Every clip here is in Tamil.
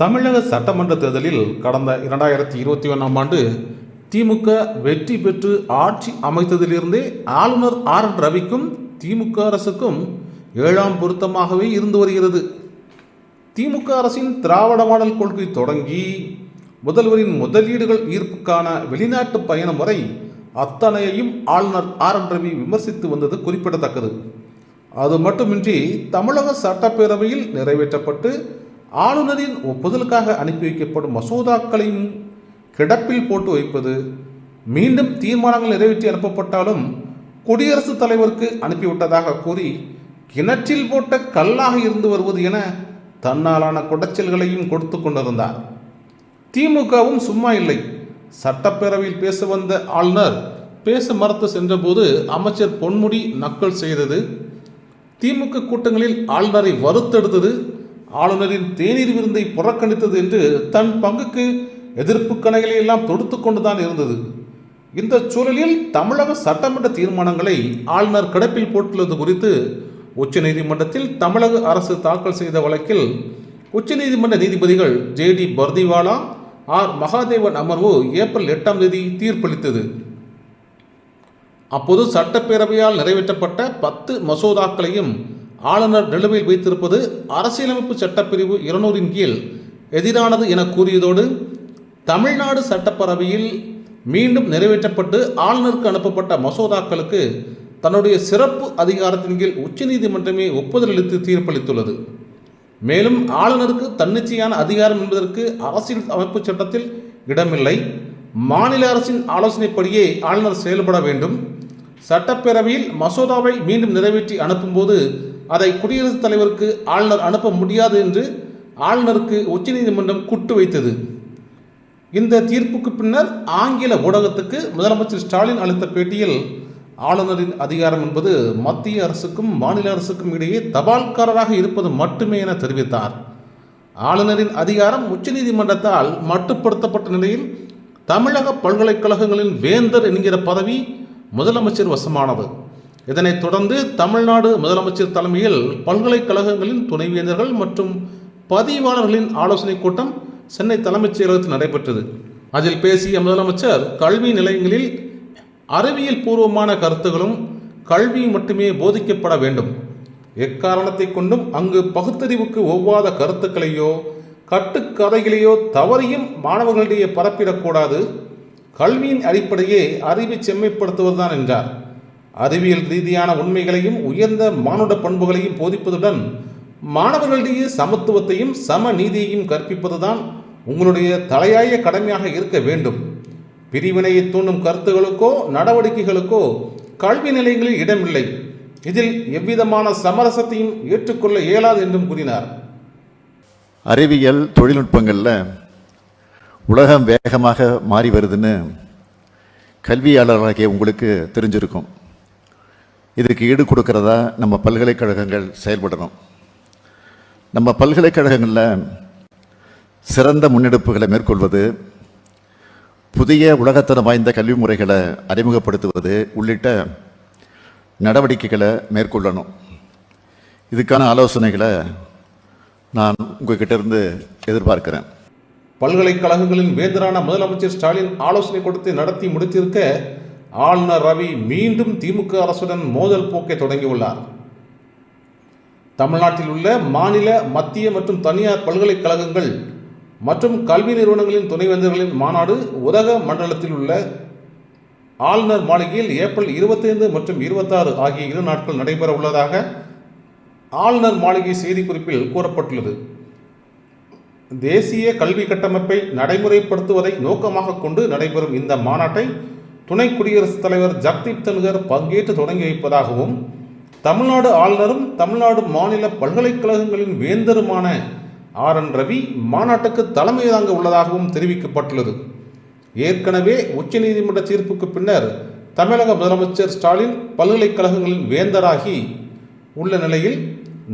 தமிழக சட்டமன்ற தேர்தலில் கடந்த இரண்டாயிரத்தி இருபத்தி ஒன்றாம் ஆண்டு திமுக வெற்றி பெற்று ஆட்சி அமைத்ததிலிருந்தே ஆளுநர் ஆர் என் ரவிக்கும் திமுக அரசுக்கும் ஏழாம் பொருத்தமாகவே இருந்து வருகிறது. திமுக அரசின் திராவிட மாடல் கொள்கை தொடங்கி முதல்வரின் முதலீடுகள் ஈர்ப்புக்கான வெளிநாட்டு பயணம் வரை அத்தனையையும் ஆளுநர் ஆர் என் ரவி விமர்சித்து வந்தது குறிப்பிடத்தக்கது. அது மட்டுமின்றி தமிழக சட்டப்பேரவையில் நிறைவேற்றப்பட்டு ஆளுநரின் ஒப்புதலுக்காக அனுப்பி வைக்கப்படும் மசோதாக்களையும் கிடப்பில் போட்டு வைப்பது மீண்டும் தீர்மானங்கள் நிறைவேற்றி அனுப்பப்பட்டாலும் குடியரசுத் தலைவருக்கு அனுப்பிவிட்டதாக கூறி கிணற்றில் போட்ட கல்லாக இருந்து வருவது என தன்னாலான குடைச்சல்களையும் கொடுத்து கொண்டிருந்தார். திமுகவும் சும்மா இல்லை. சட்டப்பேரவையில் பேச வந்த ஆளுநர் பேச மறுத்து சென்றபோது அமைச்சர் பொன்முடி நக்கல் செய்தது. திமுக கூட்டங்களில் ஆளுநரை வறுத்தெடுத்தது ஆளுநரின் தேநீர் விருந்தை புறக்கணித்தது என்று தன் பங்குக்கு எதிர்ப்பு கணைகளை எல்லாம் தொடுத்து கொண்டுதான் இருந்தது. இந்த சூழலில் தமிழக சட்டமன்ற தீர்மானங்களை ஆளுநர் கிடப்பில் போட்டுள்ளது குறித்து உச்சநீதிமன்றத்தில் தமிழக அரசு தாக்கல் செய்த வழக்கில் உச்சநீதிமன்ற நீதிபதிகள் J D Pardiwala R. Mahadevan அமர்வு ஏப்ரல் எட்டாம் தேதி தீர்ப்பளித்தது. அப்போது சட்டப்பேரவையால் நிறைவேற்றப்பட்ட பத்து மசோதாக்களையும் ஆளுநர் நிலுவையில் வைத்திருப்பது அரசியலமைப்பு சட்டப்பிரிவு இருநூறின் கீழ் எதிரானது என கூறியதோடு தமிழ்நாடு சட்டப்பேரவையில் மீண்டும் நிறைவேற்றப்பட்டு ஆளுநருக்கு அனுப்பப்பட்ட மசோதாக்களுக்கு தன்னுடைய சிறப்பு அதிகாரத்தின் கீழ் உச்சநீதிமன்றமே ஒப்புதல் அளித்து தீர்ப்பளித்துள்ளது. மேலும் ஆளுநருக்கு தன்னிச்சையான அதிகாரம் என்பதற்கு அரசியல் அமைப்பு சட்டத்தில் இடமில்லை. மாநில அரசின் ஆலோசனைப்படியே ஆளுநர் செயல்பட வேண்டும். சட்டப்பேரவையில் மசோதாவை மீண்டும் நிறைவேற்றி அனுப்பும்போது அதை குடியரசுத் தலைவருக்கு ஆளுநர் அனுப்ப முடியாது என்று ஆளுநருக்கு உச்சநீதிமன்றம் குட்டு வைத்தது. இந்த தீர்ப்புக்கு பின்னர் ஆங்கில ஊடகத்துக்கு முதலமைச்சர் ஸ்டாலின் அளித்த பேட்டியில் ஆளுநரின் அதிகாரம் என்பது மத்திய அரசுக்கும் மாநில அரசுக்கும் இடையே தபால்காரராக இருப்பது மட்டுமே என தெரிவித்தார். ஆளுநரின் அதிகாரம் உச்சநீதிமன்றத்தால் மட்டுப்படுத்தப்பட்ட நிலையில் தமிழக பல்கலைக்கழகங்களின் வேந்தர் என்கிற பதவி முதலமைச்சர் வசமானது. இதனைத் தொடர்ந்து தமிழ்நாடு முதலமைச்சர் தலைமையில் பல்கலைக்கழகங்களின் துணைவேந்தர்கள் மற்றும் பதிவாளர்களின் ஆலோசனைக் கூட்டம் சென்னை தலைமைச் செயலகத்தில் நடைபெற்றது. அதில் பேசிய முதலமைச்சர் கல்வி நிலையங்களில் அறிவியல் பூர்வமான கருத்துகளும் கல்வி மட்டுமே போதிக்கப்பட வேண்டும். எக்காரணத்தை கொண்டும் அங்கு பகுத்தறிவுக்கு ஒவ்வாத கருத்துக்களையோ கட்டுக்கதைகளையோ தவறையும் மாணவர்களிடையே பரப்பிடக்கூடாது. கல்வியின் அடிப்படையே அறிவை செம்மைப்படுத்துவதுதான் என்றார். அறிவியல் ரீதியான உண்மைகளையும் உயர்ந்த மானுட பண்புகளையும் போதிப்பதுடன் மாணவர்களிடையே சமத்துவத்தையும் சம நீதியையும் கற்பிப்பதுதான் உங்களுடைய தலையாய கடமையாக இருக்க வேண்டும். பிரிவினையை தூண்டும் கருத்துகளுக்கோ நடவடிக்கைகளுக்கோ கல்வி நிலையங்களில் இடமில்லை. இதில் எவ்விதமான சமரசத்தையும் ஏற்றுக்கொள்ள இயலாது என்றும் கூறினார். அறிவியல் தொழில்நுட்பங்களில் உலகம் வேகமாக மாறி வருதுன்னு கல்வியாளர்களாகிய உங்களுக்கு தெரிஞ்சிருக்கும். இதுக்கு ஈடு கொடுக்கறதா நம்ம பல்கலைக்கழகங்கள் செயல்படணும். நம்ம பல்கலைக்கழகங்களில் சிறந்த முன்னெடுப்புகளை மேற்கொள்வது புதிய உலகத்தரம் வாய்ந்த கல்வி முறைகளை அறிமுகப்படுத்துவது உள்ளிட்ட நடவடிக்கைகளை மேற்கொள்ளணும். இதுக்கான ஆலோசனைகளை நான் உங்ககிட்ட இருந்து எதிர்பார்க்கிறேன். பல்கலைக்கழகங்களின் வேந்தரான முதலமைச்சர் ஸ்டாலின் ஆலோசனை கொடுத்து நடத்தி முடித்திருக்க ஆளுநர் ரவி மீண்டும் திமுக அரசுடன் மோதல் போக்கை தொடங்கியுள்ளார். தமிழ்நாட்டில் உள்ள மாநில மத்திய மற்றும் தனியார் பல்கலைக்கழகங்கள் மற்றும் கல்வி நிறுவனங்களின் துணைவேந்தர்களின் மாநாடு உதக மண்டலத்தில் உள்ள ஆளுநர் மாளிகையில் ஏப்ரல் இருபத்தைந்து மற்றும் இருபத்தாறு ஆகிய இரு நாட்கள் நடைபெற உள்ளதாக ஆளுநர் மாளிகை செய்திக்குறிப்பில் கூறப்பட்டுள்ளது. தேசிய கல்வி கட்டமைப்பை நடைமுறைப்படுத்துவதை நோக்கமாக கொண்டு நடைபெறும் இந்த மாநாட்டை துணை குடியரசுத் தலைவர் ஜக்தீப் தன்கர் பங்கேற்று தொடங்கி வைப்பதாகவும் தமிழ்நாடு ஆளுநரும் தமிழ்நாடு மாநில பல்கலைக்கழகங்களின் வேந்தருமான ஆர். என். ரவி மாநாட்டுக்கு தலைமை தாங்க உள்ளதாகவும் தெரிவிக்கப்பட்டுள்ளது. ஏற்கனவே உச்சநீதிமன்ற தீர்ப்புக்கு பின்னர் தமிழக முதலமைச்சர் ஸ்டாலின் பல்கலைக்கழகங்களின் வேந்தராகி உள்ள நிலையில்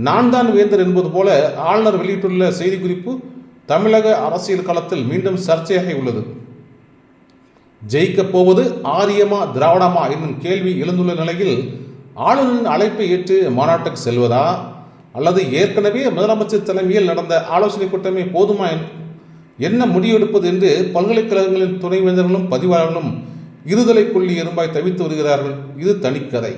நான் தான் வேந்தர் என்பது போல ஆளுநர் வெளியிட்டுள்ள செய்திக்குறிப்பு தமிழக அரசியல் களத்தில் மீண்டும் சர்ச்சையாகி உள்ளது. ஜெயிக்கப் போவது ஆரியமா திராவிடமா என்னும் கேள்வி எழுந்துள்ள நிலையில் ஆளுநரின் அழைப்பை ஏற்று மாநாட்டுக்கு செல்வதா? அல்லது ஏற்கனவே முதலமைச்சர் தலைமையில் நடந்த ஆலோசனை கூட்டமே போதுமா என்ன முடிவெடுப்பது என்று பல்கலைக்கழகங்களின் துணைவேந்தர்களும் பதிவாளர்களும் இருதலை கொள்ளி எறும்பாய் தவித்து வருகிறார்கள். இது தனிக்கதை.